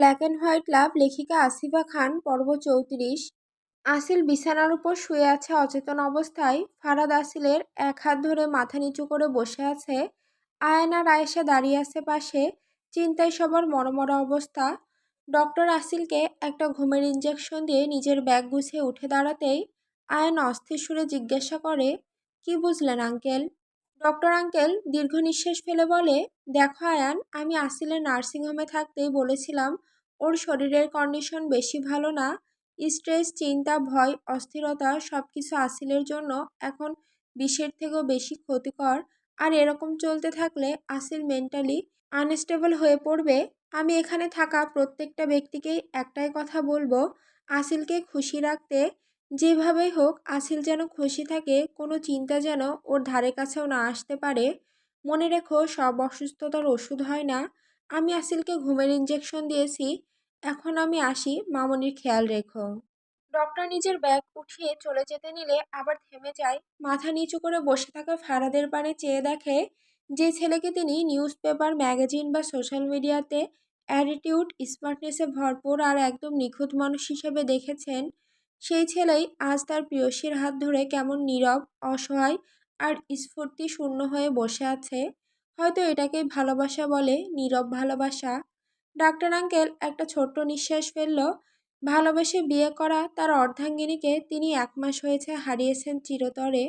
Black and white লাভ লেখিকা আসিফা খান, পর্ব চৌত্রিশ। আসিল বিছানার উপর শুয়ে আছে অচেতন অবস্থায়। ফারাদ আসিলের এক হাত ধরে মাথা নিচু করে বসে আছে। আয়ন আয়েশা দাঁড়িয়ে আছে পাশে। চিন্তায় সবার মরমরা অবস্থা। ডক্টর আসিলকে একটা ঘুমের ইঞ্জেকশন দিয়ে নিজের ব্যাগ গুছিয়ে উঠে দাঁড়াতেই আয়ন অস্থির সুরে জিজ্ঞাসা করে, কি বুঝলেন আঙ্কেল ডক্টর আঙ্কেল দীর্ঘ নিঃশ্বাস ফেলে বলে, দেখো আয়ান, আমি আসিলের নার্সিংহোমে থাকতেই বলেছিলাম ওর শরীরের কন্ডিশন বেশি ভালো না। স্ট্রেস চিন্তা, ভয়, অস্থিরতা সব কিছু আসিলের জন্য এখন বিষের থেকেও বেশি ক্ষতিকর। আর এরকম চলতে থাকলে আসিল মেন্টালি আনস্টেবল হয়ে পড়বে। আমি এখানে থাকা প্রত্যেকটা ব্যক্তিকেই একটাই কথা বলব, আসিলকে খুশি রাখতে। যেভাবেই হোক, আসিল যেন খুশি থাকে, কোনো চিন্তা যেন ওর ধারে কাছেও না আসতে পারে। মনে রেখো, সব অসুস্থতার ওষুধ হয় না। আমি আসিলকে ঘুমের ইঞ্জেকশন দিয়েছি। এখন আমি আসি, মামনির খেয়াল রেখো। ডক্টর নিজের ব্যাগ উঠিয়ে চলে যেতে নিলে আবার থেমে যায়। মাথা নিচু করে বসে থাকা ফারাদের পানে চেয়ে দেখে যে ছেলেকে তিনি নিউজ পেপার ম্যাগাজিন বা সোশ্যাল মিডিয়াতে অ্যাটিটিউড, স্মার্টনেসে ভরপুর আর একদম নিখুঁত মানুষ হিসেবে দেখেছেন, সেই ছেলেই আজ তার প্রিয়সীর হাত ধরে কেমন নীরব, অসহায় আর স্ফূর্তি শূন্য হয়ে বসে আছে। হয়তো এটাকেই ভালোবাসা বলে, নীরব ভালোবাসা। ডাক্তার আঙ্কেল একটা ছোট্ট নিঃশ্বাস ফেলল। ভালোবেসে বিয়ে করা তার অর্ধাঙ্গিনীকে তিনি এক মাস হয়েছে হারিয়েছেন চিরতরে।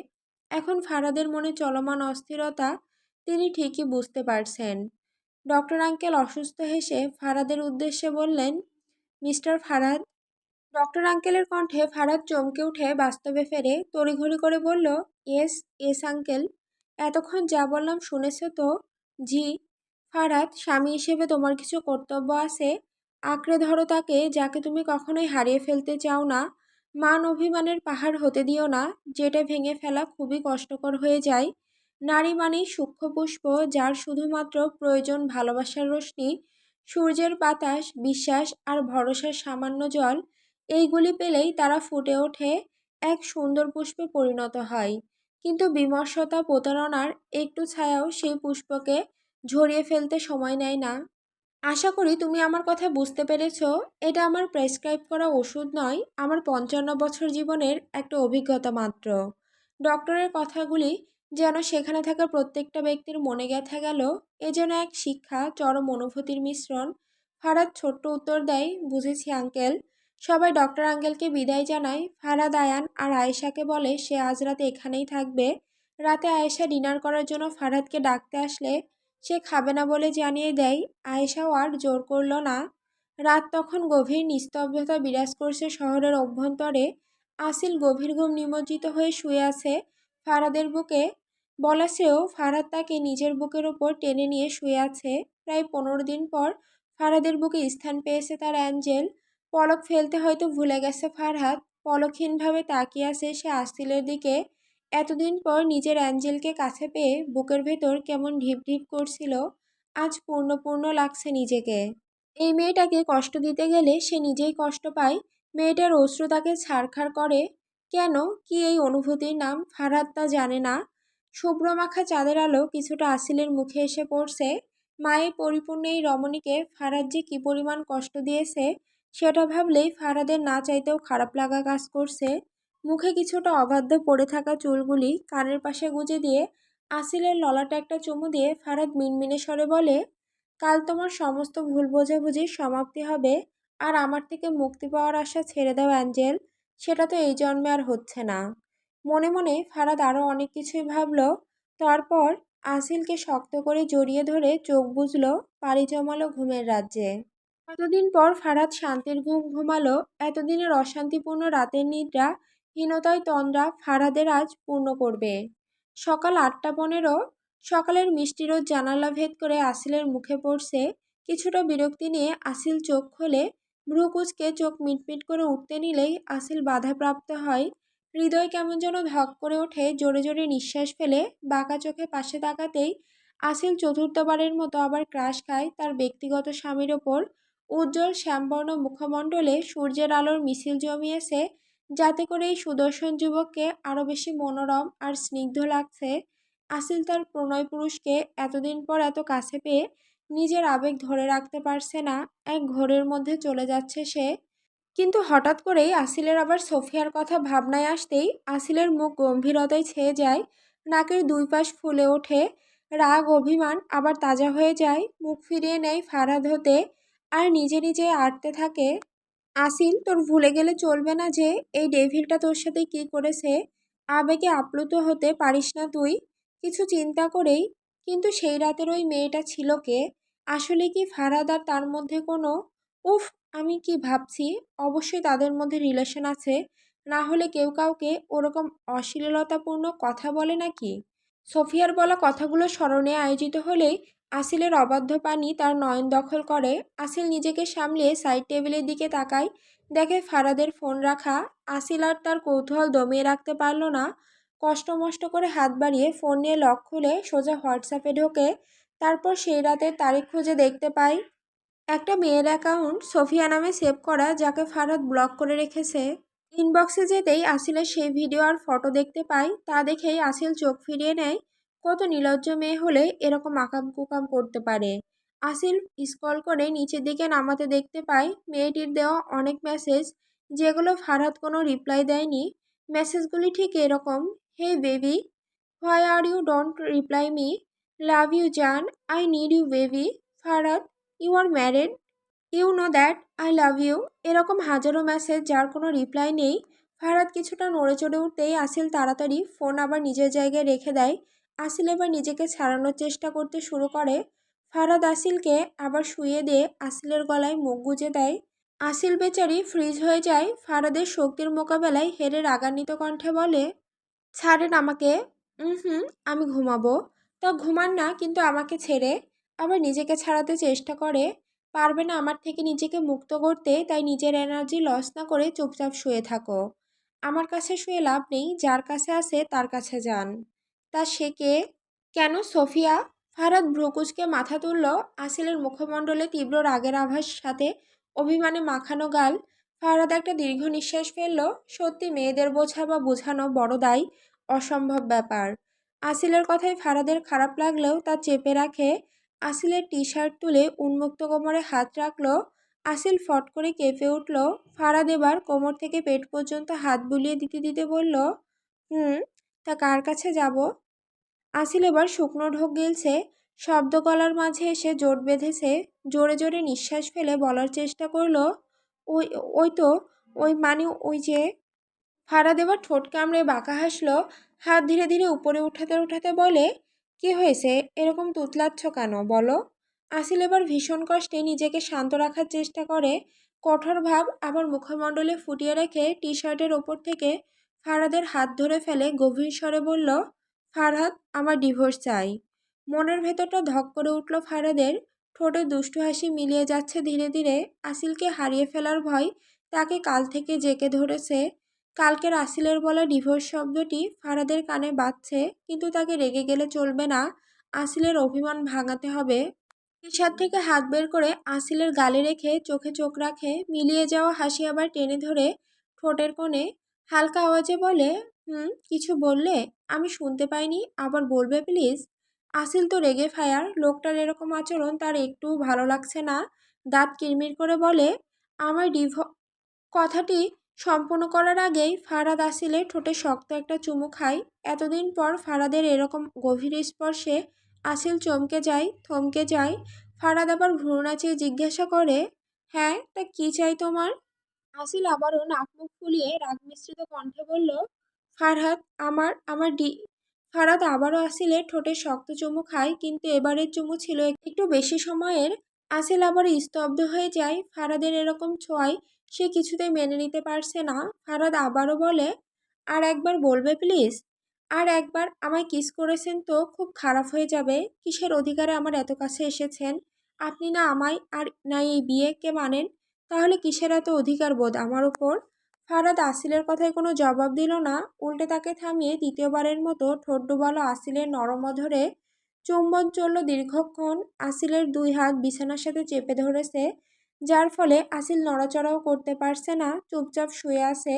এখন ফারাদের মনে চলমান অস্থিরতা তিনি ঠিকই বুঝতে পারছেন। ডক্টর আঙ্কেল অসুস্থ হেসে ফারাদের উদ্দেশ্যে বললেন, মিস্টার ফারাদ। ডক্টর আঙ্কেলের কণ্ঠে ফারাদ চমকে উঠে বাস্তবে ফেরে তড়িঘড়ি করে বলল এস এস আঙ্কেল। এতক্ষণ যা বললাম শুনেছ তো? জি ফারাদ স্বামী হিসেবে তোমার কিছু কর্তব্য আছে? আঁকড়ে ধরো তাকে, যাকে তুমি কখনোই হারিয়ে ফেলতে চাও না। মান অভিমানের পাহাড় হতে দিও না, যেটা ভেঙে ফেলা খুবই কষ্টকর হয়ে যায়। নারী মানেই সূক্ষ্ম পুষ্প, যার শুধুমাত্র প্রয়োজন ভালোবাসার রশ্মি, সূর্যের বাতাস, বিশ্বাস আর ভরসার সামান্য জল। এইগুলি পেলেই তারা ফুটে ওঠে, এক সুন্দর পুষ্পে পরিণত হয়। কিন্তু বিমর্ষতা প্রতারণার একটু ছায়াও সেই পুষ্পকে ঝরিয়ে ফেলতে সময় নেয় না। আশা করি তুমি আমার কথা বুঝতে পেরেছ। এটা আমার প্রেসক্রাইব করা ওষুধ নয়, আমার পঞ্চান্ন বছর জীবনের একটা অভিজ্ঞতা মাত্র। ডক্টরের কথাগুলি যেন সেখানে থাকা প্রত্যেকটা ব্যক্তির মনে গেথা গেল, এ যেন এক শিক্ষা, চরম অনুভূতির মিশ্রণ। ফারাদ ছোট্ট উত্তর দেয়, বুঝেছি আঙ্কেল সবাই ডক্টর আঙ্কেলকে বিদায় জানায়। ফারাদ, আয়ান আর আয়েশাকে বলে, সে আজ রাতে এখানেই থাকবে। রাতে আয়েশা ডিনার করার জন্য ফারাদকে ডাকতে আসলে সে খাবে না বলে জানিয়ে দেয়, আয়েশাও আর জোর করল না। রাত তখন গভীর নিস্তব্ধতা বিরাজ করছে শহরের অভ্যন্তরে। আসিল গভীর ঘুম নিমজ্জিত হয়ে শুয়ে আছে ফারাদের বুকে। বলাসেও ফারাদ তাকে নিজের বুকের ওপর টেনে নিয়ে শুয়ে আছে। প্রায় পনেরো দিন পর ফারাদের বুকে স্থান পেয়েছে তার অ্যাঞ্জেল। পলক ফেলতে হয়তো ভুলে গেছে ফারহাদ পলকহীনভাবে তাকিয়ে আছে সে আসিলের দিকে। এতদিন পর নিজের অ্যাঞ্জেলকে কাছে পেয়ে বুকের ভেতর কেমন ঢিপ ঢিপ করছিল, আজ পূর্ণ পূর্ণ লাগছে নিজেকে। এই মেয়েটাকে কষ্ট দিতে গেলে সে নিজেই কষ্ট পায়, মেয়েটার অশ্রু তাকে ছাড়খাড় করে। কেন? কি এই অনুভূতির নাম? ফারহাদ তা জানে না। শুভ্র মাখা চাঁদের আলো কিছুটা আসিলের মুখে এসে পড়ছে। মায়ের পরিপূর্ণ এই রমণীকে ফারাদ যে কী পরিমাণ কষ্ট দিয়েছে, সেটা ভাবলেই ফারাদের না চাইতেও খারাপ লাগা কাজ করছে। মুখে কিছুটা অবাধ্য পড়ে থাকা চুলগুলি কানের পাশে গুজে দিয়ে আসিলের ললাটা একটা চুমু দিয়ে ফারাদ মিনমিনে স্বরে বলে, কাল তোমার সমস্ত ভুল বোঝাবুঝির সমাপ্তি হবে আর আমার থেকে মুক্তি পাওয়ার আশা ছেড়ে দাও অ্যাঞ্জেল, সেটা তো এই জন্মে আর হচ্ছে না। মনে মনে ফারাদ আরও অনেক কিছুই ভাবল, তারপর আসিলকে শক্ত করে জড়িয়ে ধরে চোখ বুঝল পাড়ি জমালো ঘুমের রাজ্যে। কতদিন পর ফারাদ শান্তির ঘুম ঘুমালো, এতদিনের অশান্তিপূর্ণ রাতের নিদ্রা হীনতায় তন্দ্রা ফারাদের আজ পূর্ণ করবে। সকাল আটটা পনেরো, সকালের মিষ্টি রোদ জানালা ভেদ করে আসিলের মুখে পড়ছে কিছুটা বিরক্তি নিয়ে আসিল চোখ খোলে ভ্রু কুচকে চোখ মিটমিট করে উঠতে নিলেই আসিল বাধাপ্রাপ্ত হয়। হৃদয় কেমন যেন ধক করে ওঠে, জোরে জোরে নিঃশ্বাস ফেলে বাঁকা চোখে পাশে তাকাতেই আসিল চতুর্থবারের মতো আবার ক্রাশ খায় তার ব্যক্তিগত স্বামীর ওপর। উজ্জ্বল শ্যামবর্ণ মুখমণ্ডলে সূর্যের আলোর মিছিল জমিয়েছে যাতে করে এই সুদর্শন যুবককে আরও বেশি মনোরম আর স্নিগ্ধ লাগছে। আসিল তার প্রণয় পুরুষকে এতদিন পর এত কাছে পেয়ে নিজের আবেগ ধরে রাখতে পারছে না। এক ঘোরের মধ্যে চলে যাচ্ছে সে। কিন্তু হঠাৎ করেই আসিলের আবার সোফিয়ার কথা ভাবনায় আসতেই আসিলের মুখ গম্ভীরতায় ছেয়ে যায়, নাকের দুই পাশ ফুলে ওঠে, রাগ, অভিমান আবার তাজা হয়ে যায়। মুখ ফিরিয়ে নেয় ফারাদ হতে, আর নিজে নিজে আটতে থাকে আসিল, তোর ভুলে গেলে চলবে না যে, এই ডেভিলটা তোর সাথে কি করেছে? আবেগে আপ্লুত হতে পারিস না তুই। কিছু চিন্তা করেই, কিন্তু সেই রাতের ওই মেয়েটা ছিল কে? আসলে কি ফারাদ আর তার মধ্যে কোনো, উফ, আমি কি ভাবছি? অবশ্যই তাদের মধ্যে রিলেশন আছে। না হলে কেউ কাউকে ওরকম অশ্লীলতাপূর্ণ কথা বলে নাকি? সোফিয়ার বলা কথাগুলো স্মরণে আয়োজিত হলেই আসিলের অবাধ্য পানি তার নয়ন দখল করে। আসিল নিজেকে সামলিয়ে সাইড টেবিলের দিকে তাকায়। দেখে ফারাদের ফোন রাখা। আসিল আর তার কৌতূহল দমিয়ে রাখতে পারল না। কষ্টমষ্ট করে হাত বাড়িয়ে ফোন নিয়ে লক খুলে সোজা হোয়াটসঅ্যাপে ঢোকে। তারপর সেই রাতের তারিখ খুঁজে দেখতে পাই একটা মেয়ের অ্যাকাউন্ট সোফিয়া নামে সেভ করা, যাকে ফারাদ ব্লক করে রেখেছে। ইনবক্সে যেতেই আসিলের সেই ভিডিও আর ফটো দেখতে পাই তা দেখেই আসিল চোখ ফিরিয়ে নেয়। কত নিলজ্জ মেয়ে হলে এরকম আকাম কুকাম করতে পারে। আসিল স্কল করে নিচের দিকে নামাতে দেখতে পাই মেয়েটির দেওয়া অনেক মেসেজ যেগুলো ফারহাদ কোনো রিপ্লাই দেয়নি। মেসেজগুলি ঠিক এরকম, hey baby why are you don't reply me love you জান I need you baby Farhad you are married you know that I love you এরকম হাজারো মেসেজ যার কোনো রিপ্লাই নেই। ফারহাদ কিছুটা নড়ে চড়ে উঠতেই আসিল তাড়াতাড়ি ফোন আবার নিজের জায়গায় রেখে দেয়। আসিল এবার নিজেকে ছাড়ানোর চেষ্টা করতে শুরু করে। ফারাদ আসিলকে আবার শুয়ে দিয়ে আসিলের গলায় মুখ গুজে দেয়। আসিল বেচারি ফ্রিজ হয়ে যায়। ফারাদের শক্তির মোকাবেলায় হেরে রাগান্বিত কণ্ঠে বলে, ছাড়েন আমাকে। হুম, আমি ঘুমাবো। তা ঘুমান না, কিন্তু আমাকে ছেড়ে। আবার নিজেকে ছাড়াতে চেষ্টা করে। পারবে না আমার থেকে নিজেকে মুক্ত করতে, তাই নিজের এনার্জি লস না করে চুপচাপ শুয়ে থাকো। আমার কাছে শুয়ে লাভ নেই। যার কাছে আছে, তার কাছে যান। তা সে কে? কেন সোফিয়া? ফারাদ ভ্রুকুচকে মাথা তুলল, আসিলের মুখমণ্ডলে তীব্র রাগের আভাস সাথে অভিমানে মাখানো গাল। ফারাদ একটা দীর্ঘ নিঃশ্বাস ফেলল, সত্যি মেয়েদের বোঝা বা বোঝানো বড় দায়, অসম্ভব ব্যাপার। আসিলের কথায় ফারাদের খারাপ লাগলেও তা চেপে রাখে। আসিলের টি শার্ট তুলে উন্মুক্ত কোমরে হাত রাখল, আসিল ফট করে কেঁপে উঠল। ফারাদ এবার কোমর থেকে পেট পর্যন্ত হাত বুলিয়ে দিতে দিতে বলল, হুম, তা কার কাছে যাব? আসিল এবার শুকনো ঢোক গিলছে শব্দকলার মাঝে এসে জোট বেঁধেছে, জোরে জোরে নিঃশ্বাস ফেলে বলার চেষ্টা করল, ওই ওই তো, ওই মানে ওই যে। ফাড়া দেবার ঠোঁট কামড়ে বাঁকা হাসলো, হাত ধীরে ধীরে উপরে উঠাতে উঠাতে বলে, কি হয়েছে? এরকম তুতলাচ্ছ কেন? বলো। আসিল এবার ভীষণ কষ্টে নিজেকে শান্ত রাখার চেষ্টা করে, কঠোর ভাব আবার মুখমণ্ডলে ফুটিয়ে রেখে টি শার্টের ওপর থেকে ফারাদের হাত ধরে ফেলে গভীর স্বরে বলল ফারহাদ আমার ডিভোর্স চাই। মনের ভেতরটা ধক করে উঠল ফারাদের। ঠোঁটে দুষ্টু হাসি মিলিয়ে যাচ্ছে ধীরে ধীরে। আসিলকে হারিয়ে ফেলার ভয় তাকে কাল থেকে জেকে ধরেছে। কালকের আসিলের বলা ডিভোর্স শব্দটি ফারাদের কানে বাজছে, কিন্তু তাকে রেগে গেলে চলবে না। আসিলের অভিমান ভাঙাতে হবে। টিশার্ট থেকে হাত বের করে আসিলের গালে রেখে চোখে চোখ রাখে। মিলিয়ে যাওয়া হাসি আবার টেনে ধরে ঠোঁটের কোণে। হালকা আওয়াজে বলে হুম, কিছু বললে? আমি শুনতে পাইনি। আবার বলবে প্লিজ? আসিল তো রেগে ফায়ার। লোকটার এরকম আচরণ তার একটুও ভালো লাগছে না। দাঁত কিরমির করে বলে আমার ডিভ কথাটি সম্পূর্ণ করার আগেই ফারাদ আসিলে ঠোঁটে শক্ত একটা চুমু খায়। এতদিন পর ফারাদের এরকম গভীর স্পর্শে আসিল চমকে যায়, থমকে যায়। ফারাদ আবার ভ্রু নাচিয়ে জিজ্ঞাসা করে হ্যাঁ তা কী চাই তোমার? আসিল আবারও নাক মুখ ফুলিয়ে রাগ মিশ্রিত কণ্ঠে বলল ফারহাদ, আমার আমার ডি ফারাদ আবারও আসিলে, ঠোঁটে শক্ত চুমু খায়, কিন্তু এবারের চুমু ছিল একটু বেশি সময়ের। আসিল আবার স্তব্ধ হয়ে যায় ফারাদের এরকম ছোঁয়ায় সে কিছুতেই মেনে নিতে পারছে না। ফারাদ আবারও বলে, আর একবার বলবে প্লিজ? আর একবার আমায় কিস করেছেন তো খুব খারাপ হয়ে যাবে। কিসের অধিকারে আমার এত কাছে এসেছেন? আপনি না আমায় আর না এই বিয়েকে মানেন? তাহলে কিসের এত অধিকার বোধ আমার ওপর ফারাদ আসিলের কথায় কোনো জবাব দিল না। উল্টে তাকে থামিয়ে দ্বিতীয়বারের মতো ঠোঁট ডুবালো আসিলের নরম ধরে চুম্বন চলল দীর্ঘক্ষণ। আসিলের দুই হাত বিছানার সাথে চেপে ধরেছে, যার ফলে আসিল নড়াচড়াও করতে পারছে না। চুপচাপ শুয়ে আছে।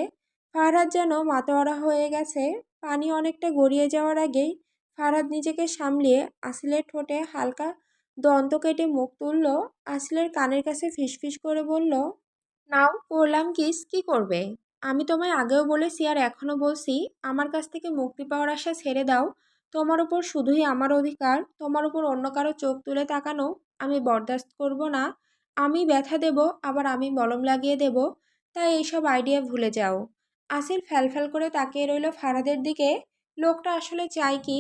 ফারহাদ যেন মাতোয়ারা হয়ে গেছে। পানি অনেকটা গড়িয়ে যাওয়ার আগেই ফারহাদ নিজেকে সামলিয়ে আসিলের ঠোঁটে হালকা দন্ত কেটে মুখ তুলল। আসিলের কানের কাছে ফিসফিস করে বলল নাও, করলাম কিস, কি করবে? আমি তোমায় আগেও বলেছি আর এখনও বলছি, আমার কাছ থেকে মুক্তি পাওয়ার আশা ছেড়ে দাও। তোমার উপর শুধুই আমার অধিকার, তোমার উপর অন্য কারও চোখ তুলে তাকানো আমি বরদাস্ত করব না। আমি ব্যথা দেব, আবার আমি মলম লাগিয়ে দেব। তাই এইসব আইডিয়া ভুলে যাও। আসিল ফ্যালফ্যাল করে তাকিয়ে রইল ফারাদের দিকে। লোকটা আসলে চায় কি?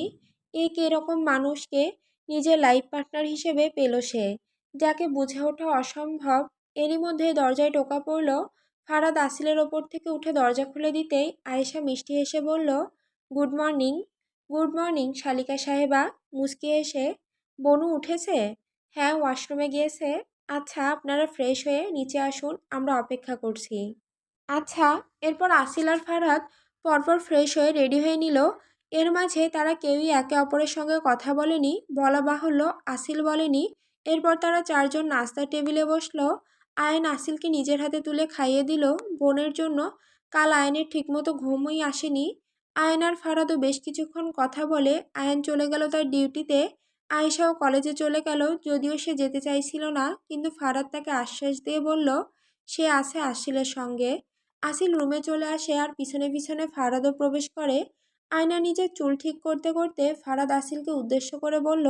এ রকম মানুষকে নিজের লাইফ পার্টনার হিসেবে পেল সে, যাকে বুঝে ওঠা অসম্ভব। এরই মধ্যে দরজায় টোকা পড়ল। ফারাদ আসিলের ওপর থেকে উঠে দরজা খুলে দিতেই আয়েশা মিষ্টি এসে বলল, গুড মর্নিং। গুড মর্নিং, শালিকা সাহেবা। মুচকি এসে বনু উঠেছে? হ্যাঁ ওয়াশরুমে গিয়েছে। আচ্ছা আপনারা ফ্রেশ হয়ে নিচে আসুন, আমরা অপেক্ষা করছি। আচ্ছা। এরপর আসিল আর ফারাদ পরপর ফ্রেশ হয়ে রেডি হয়ে নিল। এর মাঝে তারা কেউই একে অপরের সঙ্গে কথা বলেনি, বলা বাহুল্য, আসিল বলেনি। এরপর তারা চারজন নাস্তার টেবিলে বসল। আয়ন আসিলকে নিজের হাতে তুলে খাইয়ে দিল। বোনের জন্য কাল আয়নের ঠিকমতো ঘুমই আসেনি। আয়ন আর ফারাদও বেশ কিছুক্ষণ কথা বলে আয়ন চলে গেল তার ডিউটিতে। আয়েশাও কলেজে চলে গেল, যদিও সে যেতে চাইছিল না, কিন্তু ফারাদ তাকে আশ্বাস দিয়ে বলল, সে আছে আসিলের সঙ্গে। আসিল রুমে চলে আসে আর পিছনে পিছনে ফারাদও প্রবেশ করে। আয়না নিজের চুল ঠিক করতে করতে ফারাদ আসিলকে উদ্দেশ্য করে বলল,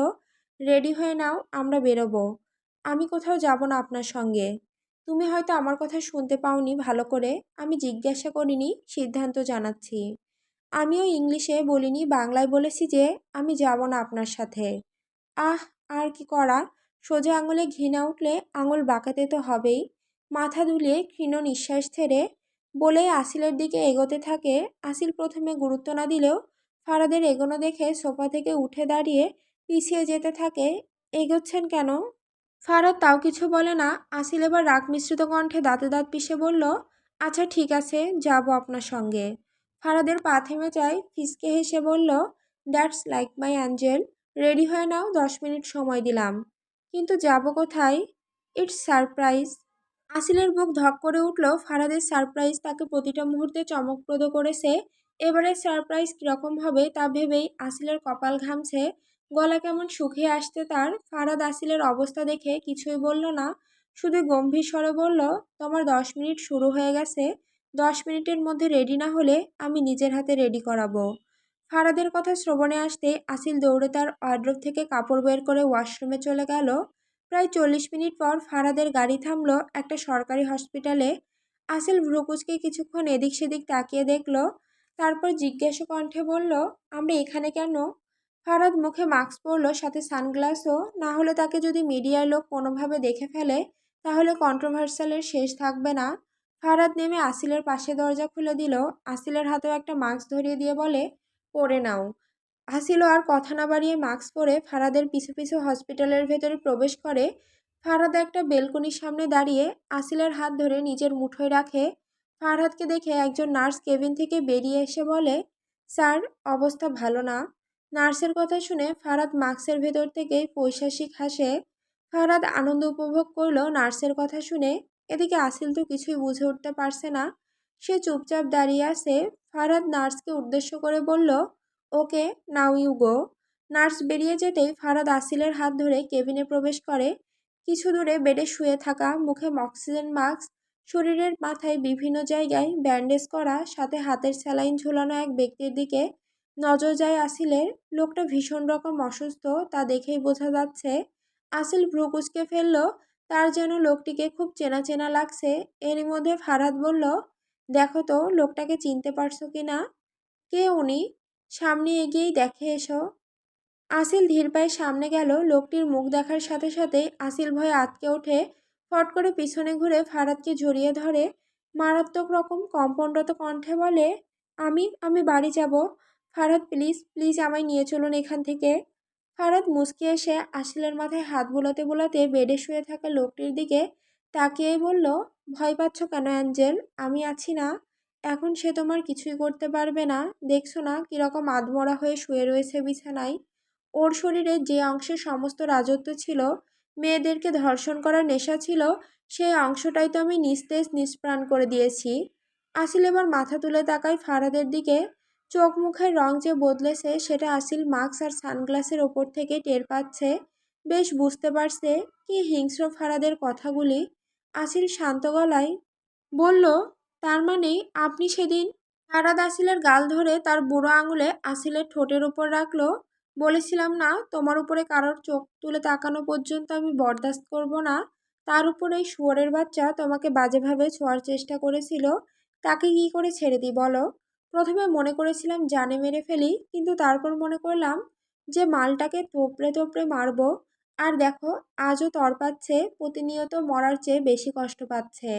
রেডি হয়ে নাও, আমরা বেরোবো। আমি কোথাও যাব না আপনার সঙ্গে। তুমি হয়তো আমার কথা শুনতে পাওনি ভালো করে। আমি জিজ্ঞাসা করিনি, সিদ্ধান্ত জানাচ্ছি। আমিও ইংলিশে বলিনি, বাংলায় বলেছি যে আমি যাব না আপনার সাথে। আহ, আর কি করা? সোজা আঙুলে ঘৃণা উঠলে আঙুল বাঁকাতে তো হবেই। মাথা দুলিয়ে ক্ষীণ নিঃশ্বাস ছেড়ে বলে আসিলের দিকে এগোতে থাকে। আসিল প্রথমে গুরুত্ব না দিলেও ফারাদের এগোনো দেখে সোফা থেকে উঠে দাঁড়িয়ে পিছিয়ে যেতে থাকে। এগোচ্ছেন কেন? ফারাদ তাও কিছু বলে না। আসিল এবার রাগ মিশ্রিত কণ্ঠে দাঁতে দাঁত পিষে বলল আচ্ছা ঠিক আছে, যাব আপনার সঙ্গে। ফারাদের পা থেমে যায়, ফিসকে হেসে বলল that's like my angel ready হয়ে নাও, দশ মিনিট সময় দিলাম। কিন্তু যাব কোথায়? ইটস সারপ্রাইজ আসিলের বুক ধক করে উঠল ফারাদের সারপ্রাইজ তাকে প্রতিটা মুহূর্তে চমকপ্রদ করেছে। এবারে সারপ্রাইজ কীরকম হবে তা ভেবেই আসিলের কপাল ঘামছে। গলা কেমন শুকিয়ে আসতে তার? ফারাদ আসিলের অবস্থা দেখে কিছুই বলল না। শুধু গম্ভীর স্বরে বলল, তোমার দশ মিনিট শুরু হয়ে গেছে। দশ মিনিটের মধ্যে রেডি না হলে আমি নিজের হাতে রেডি করাবো। ফারাদের কথা শ্রবণে আসতে আসিল দৌড়ে তার ওয়ার্ড্রোব থেকে কাপড় বের করে ওয়াশরুমে চলে গেল। প্রায় চল্লিশ মিনিট পর ফারাদের গাড়ি থামল একটা সরকারি হসপিটালে আসিল ভ্রুকুচকে কিছুক্ষণ এদিক সেদিক তাকিয়ে দেখল, তারপর জিজ্ঞাসা কণ্ঠে বলল, আমরা এখানে কেন? ফারাদ মুখে মাস্ক পরল, সাথে সানগ্লাসও। না হলে তাকে যদি মিডিয়ার লোক কোনোভাবে দেখে ফেলে, তাহলে কন্ট্রোভার্সালের শেষ থাকবে না। ফারাদ নেমে আসিলের পাশে দরজা খুলে দিল। আসিলের হাতেও একটা মাস্ক ধরিয়ে দিয়ে বলে, পরে নাও। আসিলও আর কথা না বাড়িয়ে মাস্ক পরে ফারাদের পিছু পিছু হসপিটালের ভেতরে প্রবেশ করে। ফারাদ একটা বেলকনির সামনে দাঁড়িয়ে আসিলের হাত ধরে নিজের মুঠোয় রাখে। ফারহাদকে দেখে একজন নার্স কেবিন থেকে বেরিয়ে এসে বলে, স্যার, অবস্থা ভালো না। নার্সের কথা শুনে ফারাদ মাস্কের ভেতর থেকে পৈশাসিক হাসে। ফারাদ আনন্দ উপভোগ করল নার্সের কথা শুনে। এদিকে আসিল তো কিছুই বুঝে উঠতে পারছে না। সে চুপচাপ দাঁড়িয়ে আছে। ফারাদ নার্সকে উদ্দেশ্য করে বলল, ওকে, নাও ইউ গো। নার্স বেরিয়ে যেতেই ফারাদ আসিলের হাত ধরে কেবিনে প্রবেশ করে। কিছু দূরে বেডে শুয়ে থাকা, মুখে অক্সিজেন মাস্ক, শরীরের মাথায় বিভিন্ন জায়গায় ব্যান্ডেজ করা, সাথে হাতের স্যালাইন ঝোলানো এক ব্যক্তির দিকে নজর যায় আসিলের লোকটা ভীষণ রকম অসুস্থ, তা দেখেই বোঝা যাচ্ছে আসিল ভ্রুকুচকে ফেলল, তার যেন লোকটিকে খুব চেনা চেনা লাগছে। এরই মধ্যে ফারাদ বলল, দেখো তো, লোকটাকে চিনতে পারছ কি না? কে উনি? সামনে এগিয়েই দেখে এসো। আসিল ধীর পায়ে সামনে গেল, লোকটির মুখ দেখার সাথে সাথে আসিল ভয়ে আটকে ওঠে, ফট করে পিছনে ঘুরে ফারাদকে জড়িয়ে ধরে, মারাত্মক রকম কম্পনরত কণ্ঠে বলে, আমি আমি বাড়ি যাব। ফারাদ, প্লিজ প্লিজ আমায় নিয়ে চলুন এখান থেকে। ফারাদ মুসকে এসে আসিলের মাথায় হাত বোলাতে বোলাতে বেডে শুয়ে থাকা লোকটির দিকে তাকিয়েই বলল, ভয় পাচ্ছ কেন অ্যাঞ্জেল? আমি আছি না। এখন সে তোমার কিছুই করতে পারবে না। দেখছ না কীরকম আধমরা হয়ে শুয়ে রয়েছে বিছানায়? ওর শরীরে যে অংশে সমস্ত রাজত্ব ছিল, মেয়েদেরকে ধর্ষণ করার নেশা ছিল, সেই অংশটাই তো আমি নিস্তেজ নিষ্প্রাণ করে দিয়েছি। আসিল এবার মাথা তুলে তাকায় ফারাদের দিকে। চোখ মুখের রং যে বদলেছে, সেটা আসিল মাস্ক আর সানগ্লাসের ওপর থেকে টের পাচ্ছে। বেশ বুঝতে পারছে কি হিংস্র ফারাদের কথাগুলি। আসিল শান্ত গলায়, বলল, তার মানে আপনি সেদিন ফারাদ আসিলের গাল ধরে তার বুড়ো আঙুলে আসিলের ঠোঁটের উপর রাখল। বলেছিলাম না, তোমার উপরে কারোর চোখ তুলে তাকানো পর্যন্ত আমি বরদাস্ত করব না। তার উপর এই শুয়োরের বাচ্চা তোমাকে বাজেভাবে ছোঁয়ার চেষ্টা করেছিল। তাকে কি করে ছেড়ে দিই বলো? প্রথমে মনে করেছিলাম জানে মেরে ফেলি, কিন্তু তারপর মনে করলাম যে মালটাকে তোপড়ে তোপড়ে মারবো। আর দেখো, আজও তরপাচ্ছে প্রতিনিয়ত মরার চেয়ে বেশি কষ্ট পাচ্ছে।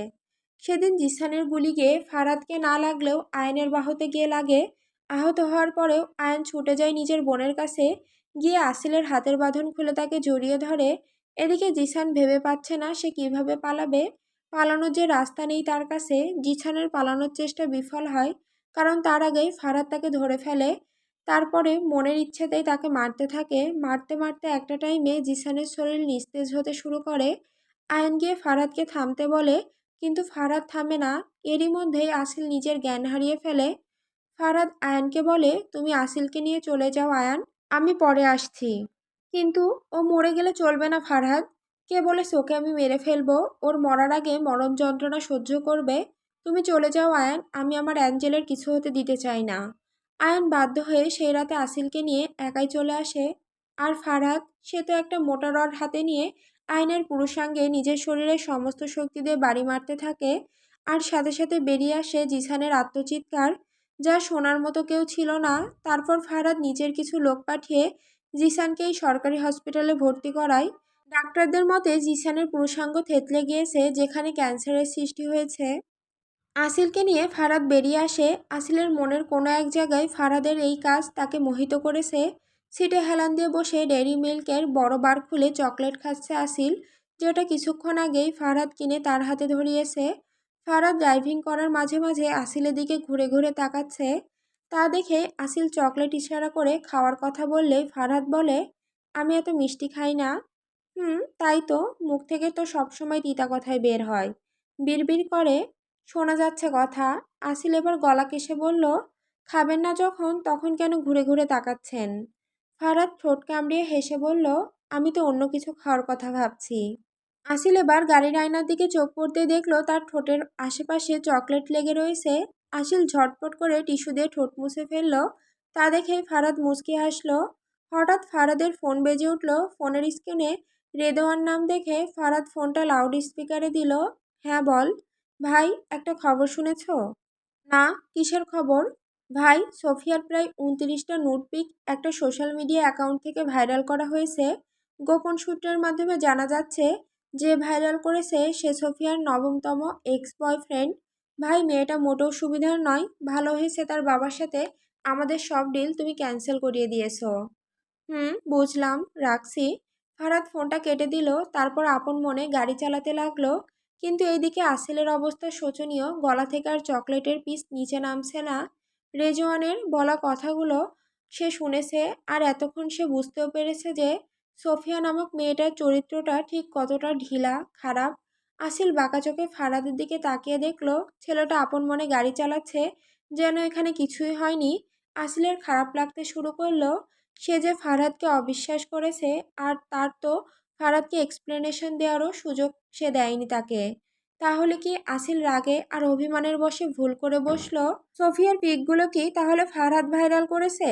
সেদিন জিসানের গুলি গিয়ে ফারাদকে না লাগলেও আয়নের বাহুতে গিয়ে লাগে। আহত হওয়ার পরেও আয়ন ছুটে যায় নিজের বোনের কাছে। গিয়ে আসিলের হাতের বাঁধন খুলে তাকে জড়িয়ে ধরে। এদিকে জিসান ভেবে পাচ্ছে না সে কীভাবে পালাবে। পালানোর যে রাস্তা নেই তার কাছে, জিসানের পালানোর চেষ্টা বিফল হয়। কারণ তার আগেই ফারাদ তাকে ধরে ফেলে। তারপরে মনের ইচ্ছেতেই তাকে মারতে থাকে। মারতে মারতে একটা টাইমে জিসানের শরীর নিস্তেজ হতে শুরু করে। আয়ন গিয়ে ফারাদকে থামতে বলে, কিন্তু ফারাদ থামে না। এরই মধ্যেই আসিল নিজের জ্ঞান হারিয়ে ফেলে। ফারাদ আয়ানকে বলে, তুমি আসিলকে নিয়ে চলে যাও আয়ান, আমি পরে আসছি। কিন্তু ও মরে গেলে চলবে না ফারহাদ কে বলে ওকে আমি মেরে ফেলব? ওর মরার আগে মরণ যন্ত্রণা সহ্য করবে। তুমি চলে যাও, আয়ান। আমি আমার অ্যাঞ্জেলের কিছু হতে দিতে চাই না। আয়ান বাধ্য হয়ে সেই রাতে আসিলকে নিয়ে একাই চলে আসে। আর ফারহাদ সে তো একটা মোটা রড হাতে নিয়ে আয়নের পুরুষাঙ্গে নিজের শরীরের সমস্ত শক্তি দিয়ে বাড়ি মারতে থাকে আর সাথে সাথে বেরিয়ে আসে জিসানের আত্মচিৎকার, যা শোনার মতো কেউ ছিল না। তারপর ফারাদ নিজের কিছু লোক পাঠিয়ে জিসানকে এই সরকারি হসপিটালে ভর্তি করায়। ডাক্তারদের মতে, জিসানের পুরুষাঙ্গ থেতলে গিয়েছে, যেখানে ক্যান্সারের সৃষ্টি হয়েছে। আসিলকে নিয়ে ফারাদ বেরিয়ে আসে। আসিলের মনের কোনো এক জায়গায় ফারাদের এই কাজ তাকে মোহিত করেছে। সিটে হেলান দিয়ে বসে ডেরি মিল্কের বড় বার খুলে চকলেট খাচ্ছে আসিল, যেটা কিছুক্ষণ আগেই ফারহাদ কিনে তার হাতে ধরিয়েছে। ফারাদ ড্রাইভিং করার মাঝে মাঝে আসিলের দিকে ঘুরে ঘুরে তাকাচ্ছে। তা দেখে আসিল চকলেট ইশারা করে খাওয়ার কথা বললে ফারহাদ বলে, আমি এত মিষ্টি খাই না। হুম, তাই তো। মুখ থেকে তো সবসময় তিতা কথায় বের হয়। বিড়বিড় করে শোনা যাচ্ছে কথা। আসিল এবার গলা কেসে বলল, খাবেন না যখন, তখন কেন ঘুরে ঘুরে তাকাচ্ছেন? ফারাদ ঠোঁট কামড়িয়ে হেসে বলল, আমি তো অন্য কিছু খাওয়ার কথা ভাবছি। আসিল এবার গাড়ির আয়নার দিকে চোখ পড়তে দেখল, তার ঠোঁটের আশেপাশে চকলেট লেগে রয়েছে। আসিল ঝটপট করে টিস্যু দিয়ে ঠোঁট মুছে ফেলল, তা দেখে ফারাদ মুচকি হাসলো। হঠাৎ ফারাদের ফোন বেজে উঠল, ফোনের স্ক্রিনে রেদোয়ার নাম দেখে ফারাদ ফোনটা লাউড স্পিকারে দিল হ্যাঁ বল। ভাই, একটা খবর শুনেছ? না, কিসের খবর? ভাই, সোফিয়ার প্রায় উনত্রিশটা নোটপিক একটা সোশ্যাল মিডিয়া অ্যাকাউন্ট থেকে ভাইরাল করা হয়েছে। গোপন সূত্রের মাধ্যমে জানা যাচ্ছে যে ভাইরাল করেছে সে সোফিয়ার নবমতম এক্স বয়ফ্রেন্ড ভাই, মেয়েটা মোটেও সুবিধার নয়, ভালো হয়েছে তার বাবার সাথে। আমাদের সব ডিল তুমি ক্যান্সেল করিয়ে দিয়েছ। হুম, বুঝলাম, রাখছি। ফারাদ ফোনটা কেটে দিল, তারপর আপন মনে গাড়ি চালাতে লাগল। কিন্তু এইদিকে আসিলের অবস্থা শোচনীয়। গলা থেকে আর চকলেটের পিস নিচে নামছে না। রেজওয়ানের বলা কথাগুলো সে শুনেছে আর এতক্ষণ সে বুঝতেও পেরেছে যে সোফিয়া নামক মেয়েটার চরিত্রটা ঠিক কতটা ঢিলা, খারাপ। আসিল বাঁকা চোখে ফারাদের দিকে তাকিয়ে দেখল, ছেলেটা আপন মনে গাড়ি চালাচ্ছে, যেন এখানে কিছুই হয়নি। আসিলের খারাপ লাগতে শুরু করল, সে যে ফারহাদকে অবিশ্বাস করেছে আর তার তো ফারহাদকে এক্সপ্লেনেশন দেওয়ারও সুযোগ সে দেয়নি তাকে। তাহলে কি আসিল রাগে আর অভিমানের বসে ভুল করে বসল? সোফিয়ার পিকগুলো কি তাহলে ফারহাদ ভাইরাল করেছে?